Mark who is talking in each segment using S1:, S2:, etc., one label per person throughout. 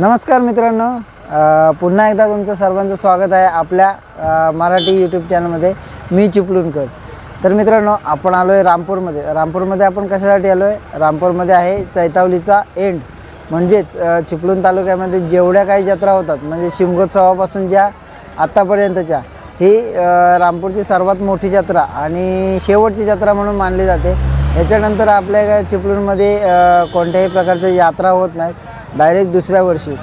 S1: नमस्कार मित्रांनो. पुन्हा एकदा तुमचं सर्वांचं स्वागत आहे आपल्या मराठी यूट्यूब चॅनलमध्ये मी चिपळूणकर. तर मित्रांनो आपण आलो आहे रामपूरमध्ये. रामपूरमध्ये आपण कशासाठी आलो आहे रामपूरमध्ये आहे चैतावलीचा एंड म्हणजेच चिपळूण तालुक्यामध्ये जेवढ्या काही जत्रा होतात म्हणजे शिमगोत्सवापासून ज्या आत्तापर्यंतच्या ही रामपूरची सर्वात मोठी जत्रा आणि शेवटची जत्रा म्हणून मानली जाते. याच्यानंतर आपल्या चिपळूणमध्ये कोणत्याही प्रकारच्या यात्रा होत नाहीत. डायरेक्ट दुसऱ्या वर्षी.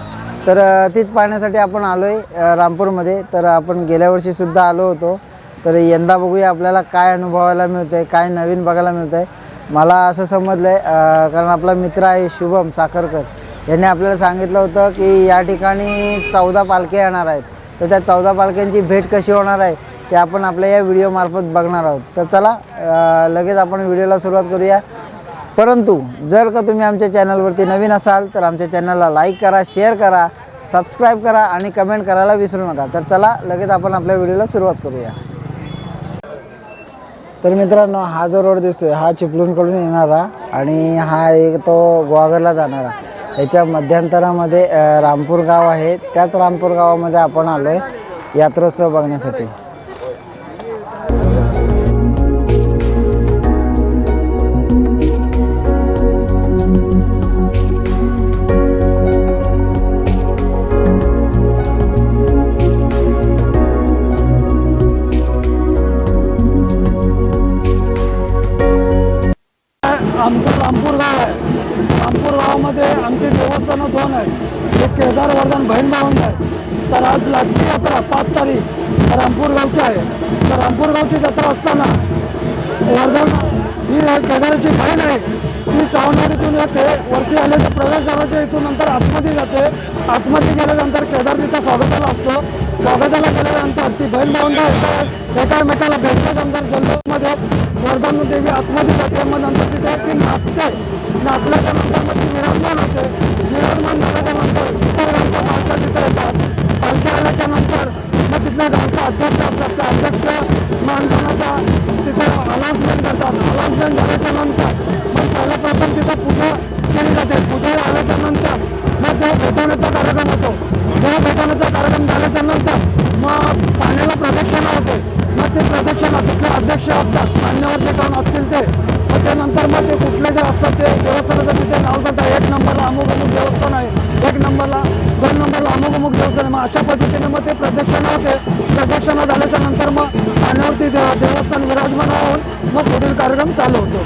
S1: तर तीच पाहण्यासाठी आपण आलो आहे रामपूरमध्ये. तर आपण गेल्या वर्षीसुद्धा आलो होतो. तर यंदा बघूया आपल्याला काय अनुभवायला मिळतं आहे काय नवीन बघायला मिळतं आहे मला असं समजलं आहे कारण आपला मित्र आहे शुभम साखरकर. यांनी आपल्याला सांगितलं होतं की या ठिकाणी चौदा पालख्या येणार आहेत. तर त्या चौदा पालख्यांची भेट कशी होणार आहे ते आपण आपल्या या व्हिडिओमार्फत बघणार आहोत. तर चला लगेच आपण व्हिडिओला सुरुवात करूया. परंतु जर का तुम्ही आमच्या चॅनलवरती नवीन असाल तर आमच्या चॅनलला लाईक करा शेअर करा सबस्क्राईब करा आणि कमेंट करायला विसरू नका. तर चला लगेच आपण आपल्या व्हिडिओला सुरुवात करूया. तर मित्रांनो हा जो रोड दिसतोय हा चिपळूणकडून येणारा आणि हा एक तो गुहागरला जाणारा. याच्या मध्यंतरामध्ये रामपूर गाव आहे. त्याच रामपूर गावामध्ये आपण आलो आहे यात्रोत्सव बघण्यासाठी.
S2: वर्धन तर आज लाटणी यात्रा पाच तारीख रामपूर गावची आहे. तर रामपूर गावची जत्रा असताना वर्धन ही केदाराची बहीण आहे. ती चावणारीतून येते वरती आले तर प्रवेशद्वाराच्या इथून नंतर आतमध्ये जाते. आतमध्ये गेल्यानंतर केदारजीचा स्वागताला असतो. स्वागताला गेल्यानंतर ती बहीण भावंडा येतात एकामेकाला भेटल्यानंतर जंगलमध्ये. वर्धन देवी आतमध्ये जाते. मग नंतर तिथे ती नाचते. नाचल्याच्या नंतर मग अशा पद्धतीने मग ते प्रदक्षिणा होते. प्रदक्षिणा झाल्याच्यानंतर मग पाण्यावरती देवस्थान विराजमान होऊन मग पुढील कार्यक्रम चालू होतो.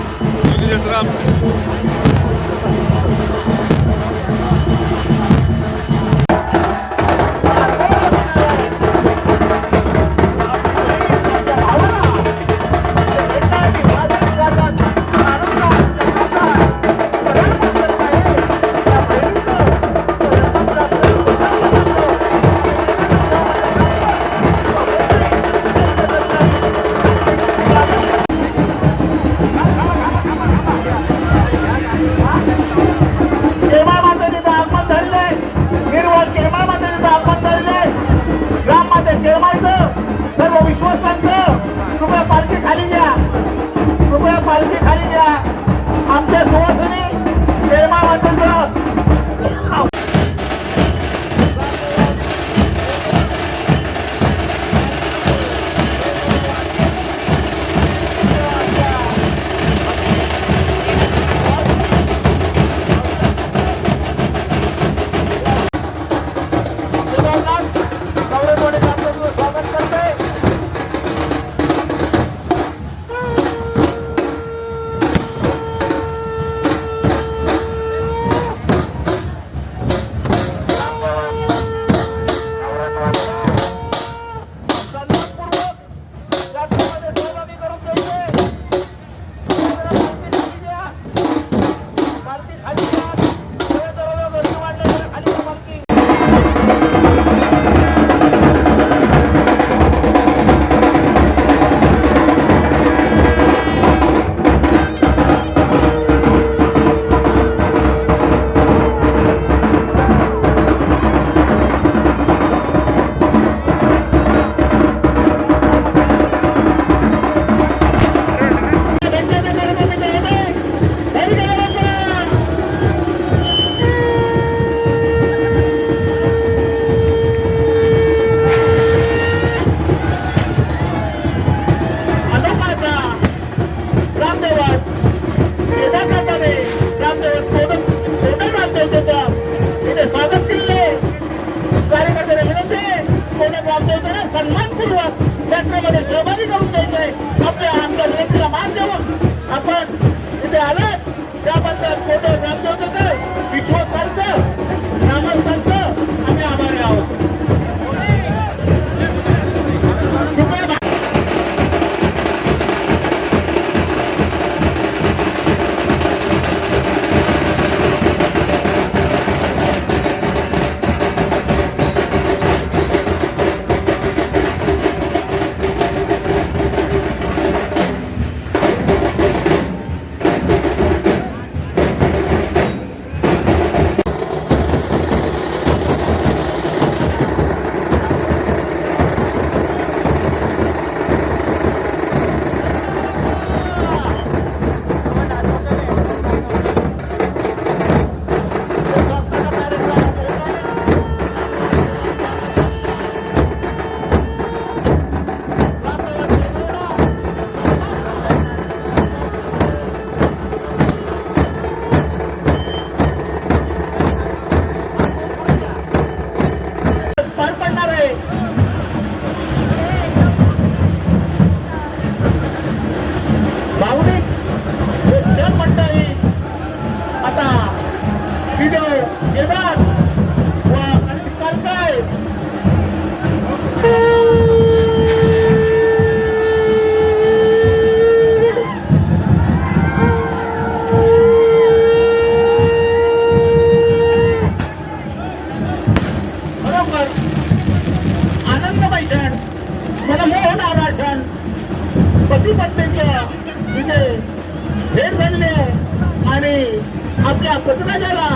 S3: आपल्या पतराजाला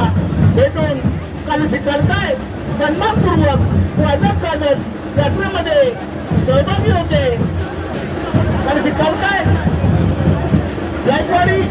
S3: भेटून कालशी करताय सन्मानपूर्वक स्वागत करत यात्रेमध्ये सहभागी होते. कालशी करताय गायकवाडी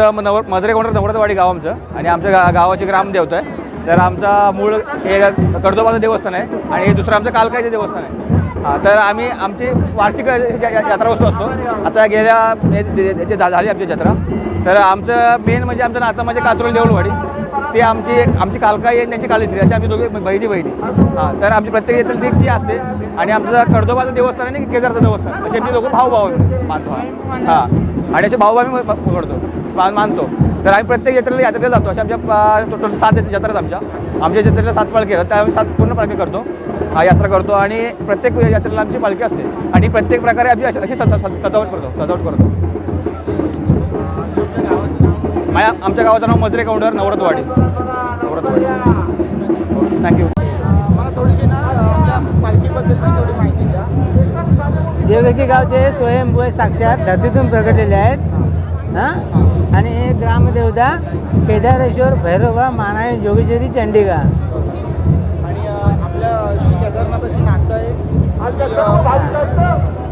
S4: आमचं नवर मधुरे कोंडर नवरतवाडी गाव आमचं. आणि आमच्या गा गावाचे ग्रामदेवत आहे तर आमचा मूळ हे कडदोबाचं देवस्थान आहे. आणि हे दुसरं आमचं कालकाईचं देवस्थान आहे. हां तर आम्ही आमची वार्षिक यात्रा वस्तू असतो. आता गेल्या याची झाली आमची जत्रा तर आमचं मेन म्हणजे आमचं नातं म्हणजे कात्रोली देऊळवाडी. ते आमची आमची कालकाई आणि त्यांची कालीश्री अशी आमची दोघे बहिणी बहिणी. हां तर आमची प्रत्येक येथील ती ती असते आणि आमचं कडदोबाचं देवस्थान आणि केदारचं देवस्थान. तसे आमचे दोघं भाऊ भाऊ मानतो हां. आणि असे भाऊ आम्ही पकडतो. मानतो. तर आम्ही प्रत्येक जत्रेला यात्रेला जातो. अशा आमच्या टोटल सात जत्रा आमच्या. आमच्या जत्रेला सात पालखी आहेत. त्या आम्ही सात पूर्ण पालखी करतो. हा यात्रा करतो आणि प्रत्येक यात्रेला आमची पालखी असते. आणि प्रत्येक प्रकारे आम्ही अशी अशी सजा- सजावट करतो. सजावट करतो. माझ्या आमच्या गावाचं नाव मजरे कौंडर नवरतवाडी. नवरतवाडी. थँक्यू.
S5: देवगती गावचे स्वयंभू साक्षात धरतीतून प्रगटलेले आहेत. हां? आणि हे ग्रामदेवता केदारेश्वर भैरवा मानाई जोगेश्वरी चंडिका
S6: आणि अं, आपल्या श्री केदारनाथाशी नातं आहे.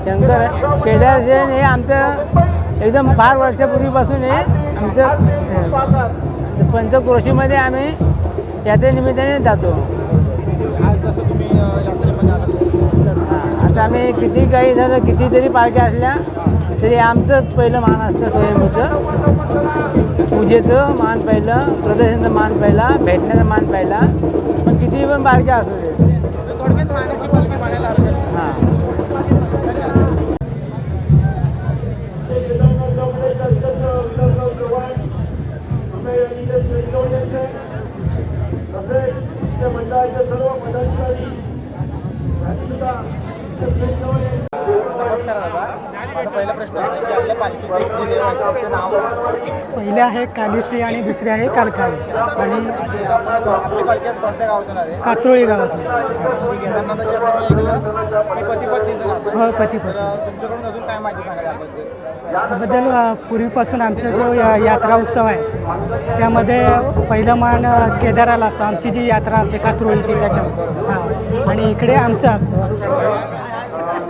S5: शंकर केदारेश्वर हे आमचं एकदम फार वर्षापूर्वीपासून हे आमचं पंचक्रोशीमध्ये आम्ही यात्रेनिमित्ताने जातो. आणि किती काही झालं कितीतरी पार्ट्या असल्या तरी आमचं पहिलं मान असतं स्वयंभूचं. पूजेचं मान पहिलं प्रदर्शनाचं मान पहिला भेटण्याचा मान पहिला. पण किती पण पालख्या असू दे.
S6: थोडक्यात
S1: नमस्कार दादा. माझा पहिला प्रश्न आहे की आपल्या पालखीचे जे देव आहेत त्यांचं नाव काय?
S7: पहिले आहे कालीश्री आणि दुसरे आहे कालकावी आणि
S1: आपली पालखी आज कोणत्या
S7: कात्रोळी गावातून.
S1: श्री केदारनाथाची असं मी ऐकलं की पती पत्नीचं नातं
S7: हो
S1: आहे.
S7: पती
S1: तर अ, तुमच्याकडून अजून काय माहिती सांगा याबद्दल?
S7: त्याबद्दल अ, पूर्वीपासून आमचा जो या- यात्रा उत्सव आहे त्यामध्ये पहिलं मान अ, केदाराला असतो. आमची जी यात्रा असते कात्रोळीची त्याच्या हां. आणि इकडे आमचं असतं.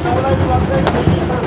S8: バッテ
S1: リー!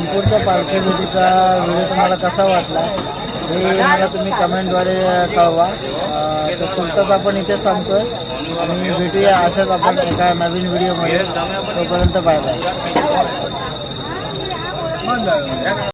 S1: रामपूरच्या पालखी भेटीचा व्हिडिओ तुम्हाला कसा वाटला हे मला तुम्ही कमेंटद्वारे कळवा. तर तुर्तास आपण इथेच थांबतोय आणि भेटूया अशाच आपण एका नवीन व्हिडिओमध्ये. तोपर्यंत बाय बाय.